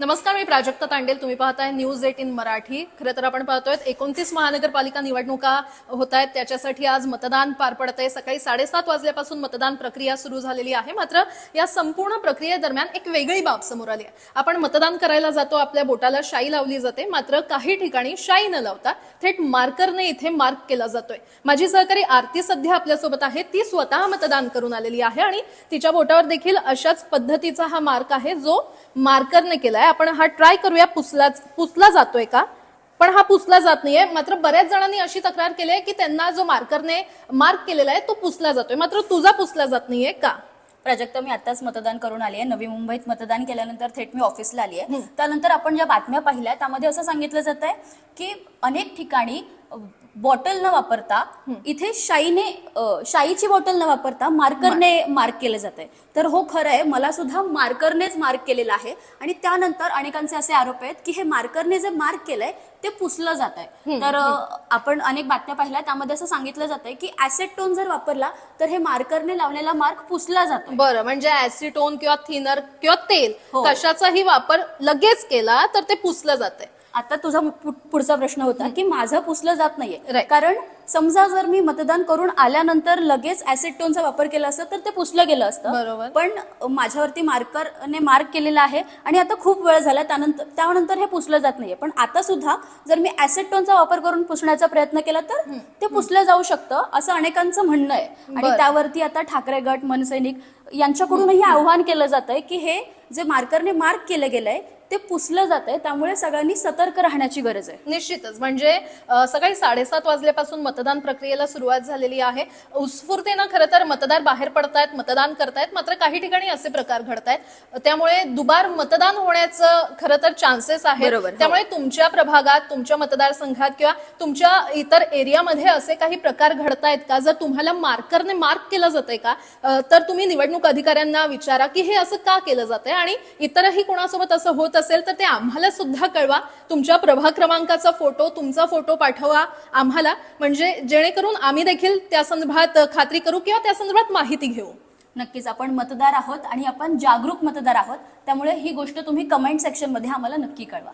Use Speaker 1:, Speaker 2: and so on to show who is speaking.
Speaker 1: नमस्कार मी प्राजक्ता तांडेल. तुम्ही पाहताय न्यूज एटीन मराठी. खरं तर आपण पाहतोय एकोणतीस महानगरपालिका निवडणुका होत आहेत त्याच्यासाठी आज मतदान पार पडत आहे सकाळी साडेसात वाजल्यापासून मतदान प्रक्रिया सुरू झालेली आहे. मात्र या संपूर्ण प्रक्रियेदरम्यान एक वेगळी बाब समोर आली आहे. आपण मतदान करायला जातो आपल्या बोटाला शाई लावली जाते. मात्र काही ठिकाणी शाई न लावता थेट मार्करने इथे मार्क केला जातोय. माझी सहकारी आरती सध्या आपल्यासोबत आहे. ती स्वतः मतदान करून आलेली आहे आणि तिच्या बोटावर देखील अशाच पद्धतीचा हा मार्क आहे जो मार्करने केलाय. आपण हा ट्राय करूया. पुसला पुसला जातोय का? पण हा पुसला जात नाहीये. मात्र बऱ्याच जणांनी अशी तक्रार केली आहे की त्यांना जो मार्करने मार्क केलेला आहे तो पुसला जातोय. मात्र तुझा पुसला जात नाहीये का?
Speaker 2: प्राजक्ता मी आताच मतदान करून आली आहे. नवी मुंबईत मतदान केल्यानंतर थेट मी ऑफिसला आली आहे. त्यानंतर आपण ज्या बातम्या पाहिल्या त्यामध्ये असं सांगितलं जात आहे की अनेक ठिकाणी बॉटल न वापरता इथे शाईने शाईची बॉटल न वापरता मार्करने मार्क. केलं जात आहे तर हो खरं आहे मला सुद्धा मार्करनेच मार्क केलेलं आहे. आणि त्यानंतर अनेकांचे असे आरोप आहेत की हे मार्करने जे मार्क केलंय ते पुसलं जात आहे तर आपण अनेक बातम्या पाहिल्या त्यामध्ये असं सांगितलं जात आहे की ऍसेट टोन जर वापरला तर हे मार्करने लावलेला मार्क पुसला जातो
Speaker 1: बरं म्हणजे ऍसिटोन किंवा थिनर किंवा तेल
Speaker 2: हो.
Speaker 1: कशाचाही वापर लगेच केला तर ते पुसलं जातंय.
Speaker 2: आता तुझा पुढचा प्रश्न होता की माझं पुसलं जात नाहीये. कारण समजा जर मी मतदान करून आल्यानंतर लगेच ऍसिड टोनचा वापर केला असता तर ते पुसलं गेलं असतं.
Speaker 1: बरोबर.
Speaker 2: पण माझ्यावरती मार्करने मार्क केलेला आहे आणि आता खूप वेळ झाला त्यानंतर त्यानंतर हे पुसलं जात नाहीये. पण आता सुद्धा जर मी ऍसिड टोनचा वापर करून पुसण्याचा प्रयत्न केला तर ते पुसलं जाऊ शकतं असं अनेकांचं म्हणणं आहे. आणि. त्यावरती आता ठाकरे गट मनसैनिक यांच्याकडूनही आव्हान केलं जात आहे की हे जे मार्करने मार्क केलं गेलंय ते पुसलं जात आहे त्यामुळे सगळ्यांनी सतर्क राहण्याची गरज आहे.
Speaker 1: निश्चितच. म्हणजे सकाळी साडेसात वाजल्यापासून मतदान प्रक्रियेला सुरुवात झालेली आहे. उत्स्फूर्तीनं खरं तर मतदार बाहेर पडतायत मतदान करतायत मात्र काही ठिकाणी असे प्रकार घडतायत. त्यामुळे दुबार मतदान होण्याचं खरं तर चान्सेस
Speaker 2: बरोबर, हो.
Speaker 1: त्यामुळे तुमच्या प्रभागात तुमच्या मतदारसंघात किंवा तुमच्या इतर एरियामध्ये असे काही प्रकार घडतायत का? जर तुम्हाला मार्करने मार्क केलं जातंय का? तर तुम्ही निवडणूक अधिकाऱ्यांना विचारा की हे असं का केलं जातंय? आणि इतरही कोणासोबत असं होत असेल तर ते आम्हाला सुद्धा कळवा. तुमच्या प्रभाग क्रमांकाचा फोटो तुमचा फोटो पाठवा आम्हाला. म्हणजे जेणेकरून आम्ही देखील त्या संदर्भात खात्री करू किंवा त्या संदर्भात माहिती घेऊ.
Speaker 2: नक्कीच आपण मतदार आहोत आणि आपण जागरूक मतदार आहोत. त्यामुळे ही गोष्ट तुम्ही कमेंट सेक्शनमध्ये आम्हाला नक्की कळवा.